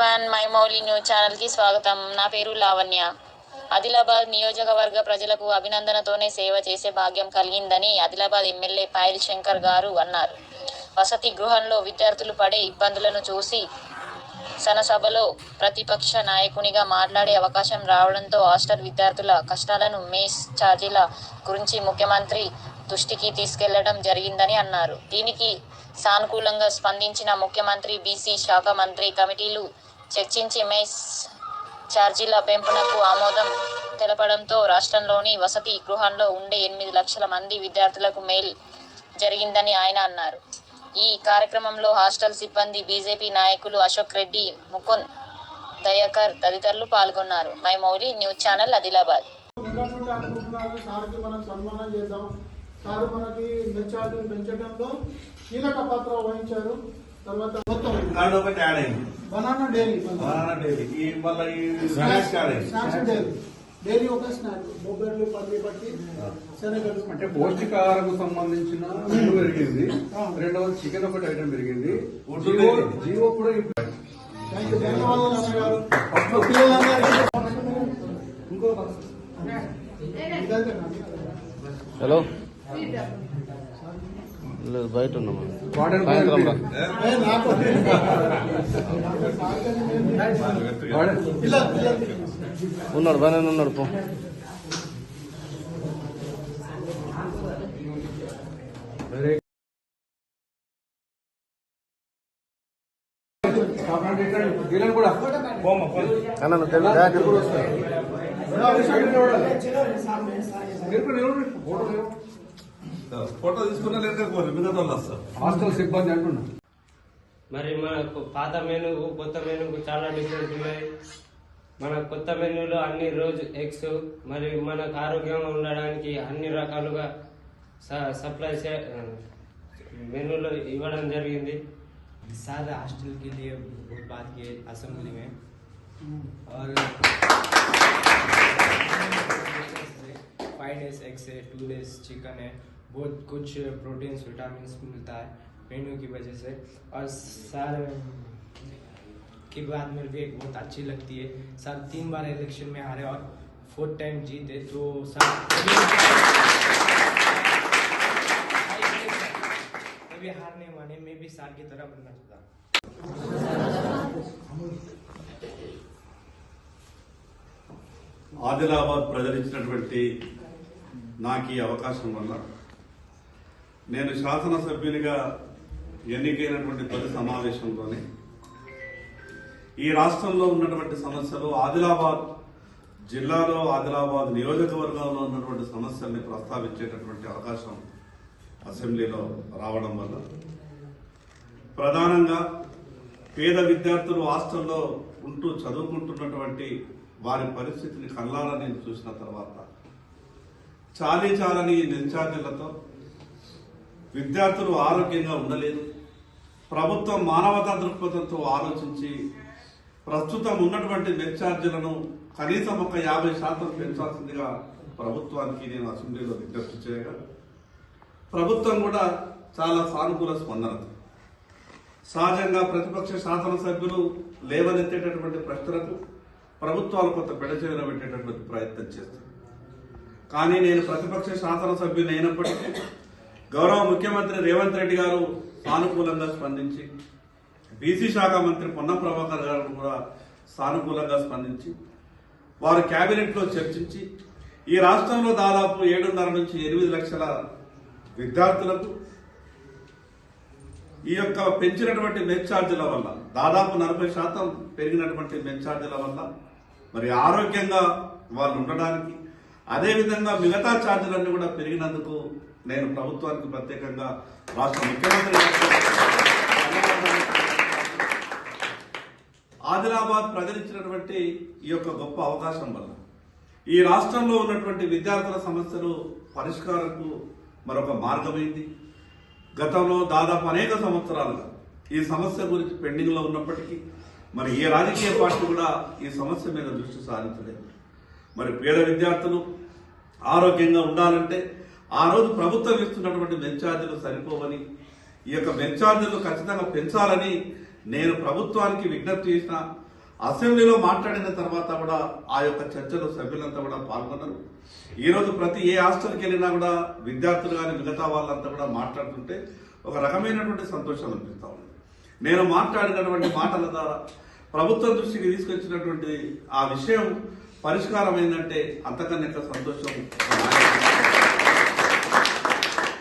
One my Mouli news ఛానల్కి స్వాగతం. నా పేరు లావణ్య. ఆదిలాబాద్ నియోజకవర్గ ప్రజలకు అభినందనతోనే సేవ చేసే భాగ్యం కలిగిందని ఆదిలాబాద్ ఎమ్మెల్యే పాయల్ శంకర్ గారు అన్నారు. వసతి గృహంలో విద్యార్థులు పడే ఇబ్బందులను చూసి సనసభలో ప్రతిపక్ష నాయకునిగా మాట్లాడే అవకాశం రావడంతో హాస్టల్ విద్యార్థుల కష్టాలను మేస్ ఛార్జీల గురించి ముఖ్యమంత్రి దృష్టికి తీసుకెళ్ళడం జరిగిందని అన్నారు. దీనికి సానుకూలంగా స్పందించిన ముఖ్యమంత్రి బీసీ శాఖ మంత్రి కమిటీలు చర్చించి మెస్ ఛార్జీల పెంపునకు ఆమోదం తెలపడంతో రాష్ట్రంలోని వసతి గృహంలో ఉండే ఎనిమిది లక్షల మంది విద్యార్థులకు మేల్ జరిగిందని ఆయన అన్నారు. ఈ కార్యక్రమంలో హాస్టల్ సిబ్బంది బీజేపీ నాయకులు అశోక్ రెడ్డి ముకుంద్ దయాకర్ తదితరులు పాల్గొన్నారు. My Mouli news channel Adilabad. Sir మనకి పెంచడంలో కీలక పాత్ర వహించారు. తర్వాత మొత్తం. ఒకటి యాడ్ అయింది. Banana dairy banana. డైరీ. ఈ మళ్ళీ స్నాక్స్ యాడ్ అయింది. Snacks dairy. ఒక స్నాక్. బొబ్బర్లు పల్లి పట్టి శనగలు. అంటే పౌష్టికాహారకు సంబంధించిన మెను పెరిగింది. రెండవది చికెన్ ఒకటి ఐటమ్ పెరిగింది. జియో కూడా ఇంకో. హలో. లేదు బయట ఉన్నాము సాయంత్రం ఉన్నాడు బాగానే ఉన్నాడు పో. అన్న నువ్వు తెలు- బ్యాగ్ ఎప్పుడు? మీరు కూడా నిలబడండి. ఫోటో లేవు. ఫోటో తీసుకున్నా లేకపోతే మిగతా వాళ్ళు వస్తారు హాస్టల్ సిబ్బంది అంటున్నా మరి మనకు పాత మెనూకు కొత్త మెనూకు చాలా డిఫరెన్స్ ఉన్నాయి మన కొత్త మెనూలో అన్ని రోజు ఎగ్స్ మరి మనకు ఆరోగ్యంగా ఉండడానికి అన్ని రకాలుగా స- సప్లై చే- మెనూలో ఇవ్వడం జరిగింది सारे हॉस्टल के लिए बहुत बात किए असेंबली में और फाइव डेज एग है टू डेज चिकन है बहुत कुछ प्रोटीन्स विटामिन मिलता है मेन्यू की वजह से और सर की बात मेरे को एक बहुत अच्छी लगती है सर तीन बार इलेक्शन में हारे और फोर्थ टाइम जीते तो सर कभी हार नहीं माने मैं भी सार की तरह बनना चाहता हूँ ఆదిలాబాద్ ప్రజలు ఇచ్చినటువంటి నాకు ఈ అవకాశం వల్ల నేను శాసనసభ్యునిగా ఎన్నికైనటువంటి ప్రతి సమావేశంలోనే ఈ రాష్ట్రంలో ఉన్నటువంటి సమస్యలు ఆదిలాబాద్ జిల్లాలో ఆదిలాబాద్ నియోజకవర్గంలో ఉన్నటువంటి సమస్యల్ని ప్రస్తావించేటటువంటి అవకాశం అసెంబ్లీలో రావడం వల్ల. ప్రధానంగా పేద విద్యార్థులు హాస్టల్లో ఉంటూ చదువుకుంటున్నటువంటి వారి పరిస్థితిని కళ్ళారా చూసిన తర్వాత చాలీ చాలని నిల్చార్జీలతో విద్యార్థులు ఆరోగ్యంగా ఉండలేదు. ప్రభుత్వం మానవతా దృక్పథంతో ఆలోచించి ప్రస్తుతం ఉన్నటువంటి మెచ్చార్జీలను కనీసం ఒక యాభై శాతం పెంచాల్సిందిగా ప్రభుత్వానికి నేను అసెంబ్లీలో విజ్ఞప్తి చేయగా ప్రభుత్వం కూడా చాలా సానుకూల స్పందన. సహజంగా ప్రతిపక్ష శాసనసభ్యులు లేవనెత్తేటటువంటి ప్రశ్నలకు ప్రభుత్వాలు కొంత పెడచేవిన పెట్టేటటువంటి ప్రయత్నం చేస్తారు. కానీ నేను ప్రతిపక్ష శాసనసభ్యుని అయినప్పటికీ గౌరవ ముఖ్యమంత్రి రేవంత్ రెడ్డి గారు సానుకూలంగా స్పందించి బీసీ శాఖ మంత్రి పొన్నం ప్రభాకర్ గారు కూడా సానుకూలంగా స్పందించి వారు కేబినెట్లో చర్చించి ఈ రాష్ట్రంలో దాదాపు ఏడున్నర నుంచి ఎనిమిది లక్షల విద్యార్థులకు ఈ యొక్క పెంచినటువంటి మెచ్ ఛార్జీల వల్ల దాదాపు నలభై శాతం పెరిగినటువంటి మెచ్ ఛార్జీల వల్ల మరి ఆరోగ్యంగా వాళ్ళు ఉండడానికి అదేవిధంగా మిగతా ఛార్జీలన్నీ కూడా పెరిగినందుకు నేను ప్రభుత్వానికి ప్రత్యేకంగా రాష్ట్ర ముఖ్యమంత్రి ఆదిలాబాద్ ప్రజలిచ్చినటువంటి ఈ యొక్క గొప్ప అవకాశం వల్ల ఈ రాష్ట్రంలో ఉన్నటువంటి విద్యార్థుల సమస్యలు పరిష్కారంకు మరొక మార్గమైంది. గతంలో దాదాపు అనేక సంవత్సరాలుగా ఈ సమస్య గురించి పెండింగ్లో ఉన్నప్పటికీ మరి ఏ రాజకీయ పార్టీ కూడా ఈ సమస్య మీద దృష్టి సారించలేదు. మరి పేద విద్యార్థులు ఆరోగ్యంగా ఉండాలంటే ఆ రోజు ప్రభుత్వం ఇస్తున్నటువంటి బెంచార్జీలు సరిపోవని ఈ యొక్క బెంచార్జీలు ఖచ్చితంగా పెంచాలని నేను ప్రభుత్వానికి విజ్ఞప్తి చేసిన. అసెంబ్లీలో మాట్లాడిన తర్వాత కూడా ఆ యొక్క చర్చలో సభ్యులంతా కూడా పాల్గొన్నారు. ఈరోజు ప్రతి ఏ హాస్టల్కి వెళ్ళినా కూడా విద్యార్థులు కానీ మిగతా వాళ్ళంతా కూడా మాట్లాడుతుంటే ఒక రకమైనటువంటి సంతోషం అనిపిస్తూ ఉంది. నేను మాట్లాడినటువంటి మాటల ద్వారా ప్రభుత్వం దృష్టికి తీసుకొచ్చినటువంటి ఆ విషయం పరిష్కారమైందంటే అంతకన్నా సంతోషం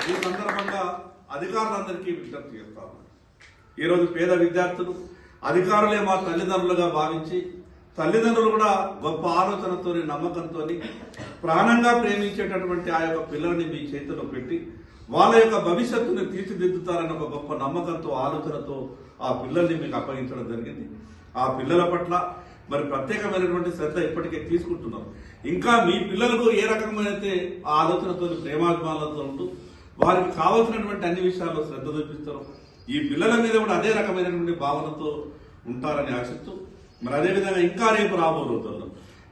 ఈ సందర్భంగా అధికారులందరికీ విజ్ఞప్తి చేస్తాను ఈరోజు పేద విద్యార్థులు అధికారులే మా తల్లిదండ్రులుగా భావించి తల్లిదండ్రులు కూడా గొప్ప ఆలోచనతో నమ్మకంతో ప్రాణంగా ప్రేమించేటటువంటి ఆ యొక్క పిల్లల్ని మీ చేతిలో పెట్టి వాళ్ళ యొక్క భవిష్యత్తుని తీర్చిదిద్దుతారన్న ఒక గొప్ప నమ్మకంతో ఆలోచనతో ఆ పిల్లల్ని మీకు అప్పగించడం జరిగింది. ఆ పిల్లల పట్ల మరి ప్రత్యేకమైనటువంటి శ్రద్ధ ఇప్పటికే తీసుకుంటున్నాం. ఇంకా మీ పిల్లలకు ఏ రకమైన ఆ ఆలోచనతో ప్రేమాభిమానాలతో ఉంటూ వారికి కావలసినటువంటి అన్ని విషయాల్లో శ్రద్ధ చూపిస్తారు. ఈ పిల్లల మీద కూడా అదే రకమైనటువంటి భావనతో ఉంటారని ఆశిస్తూ మరి అదేవిధంగా ఇంకా రేపు రాబో రోజుల్లో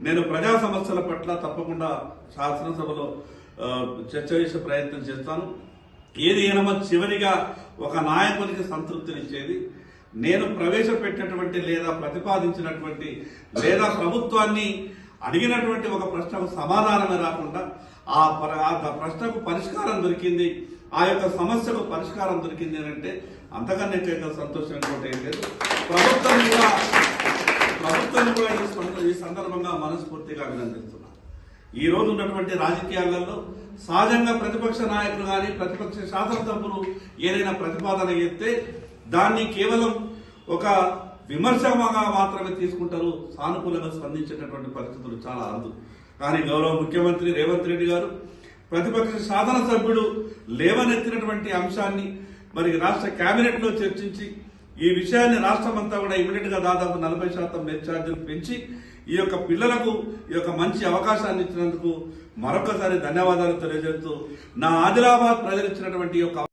నేను ప్రజా సమస్యల పట్ల తప్పకుండా శాసనసభలో చర్చ చేసే ప్రయత్నం చేస్తాను. ఏది ఏనమో చివరిగా ఒక నాయకునికి సంతృప్తినిచ్చేది నేను ప్రవేశపెట్టినటువంటి లేదా ప్రతిపాదించినటువంటి లేదా ప్రభుత్వాన్ని అడిగినటువంటి ఒక ప్రశ్నకు సమాధానమే రాకుండా ఆ ప్రశ్నకు పరిష్కారం దొరికింది ఆ యొక్క సమస్యకు పరిష్కారం దొరికింది అంటే అంతకన్నా ఎక్కువ సంతోషం కూడా ఏం లేదు. ప్రభుత్వం కూడా ప్రభుత్వం కూడా ఈ ఈ సందర్భంగా మనస్ఫూర్తిగా అభినందిస్తున్నాను ఈ రోజు ఉన్నటువంటి రాజకీయాలలో సహజంగా ప్రతిపక్ష నాయకులు కానీ ప్రతిపక్ష శాసనసభ్యులు ఏదైనా ప్రతిపాదన చేస్తే దాన్ని కేవలం ఒక విమర్శగా మాత్రమే తీసుకుంటారు. సానుకూలంగా స్పందించేటటువంటి పరిస్థితులు చాలా అరుదు. కానీ గౌరవ ముఖ్యమంత్రి రేవంత్ రెడ్డి గారు ప్రతిపక్ష శాసనసభ్యుడు లేవనెత్తినటువంటి అంశాన్ని మరి రాష్ట్ర కేబినెట్లో చర్చించి ఈ విషయాన్ని రాష్ట్రం అంతా కూడా ఇమీడియట్గా దాదాపు నలభై శాతం నెట్ ఛార్జీలు పెంచి ఈ యొక్క పిల్లలకు ఈ యొక్క మంచి అవకాశాన్ని ఇచ్చినందుకు మరొకసారి ధన్యవాదాలు తెలియజేస్తూ నా ఆదిలాబాద్ ప్రజలు ఇచ్చినటువంటి యొక్క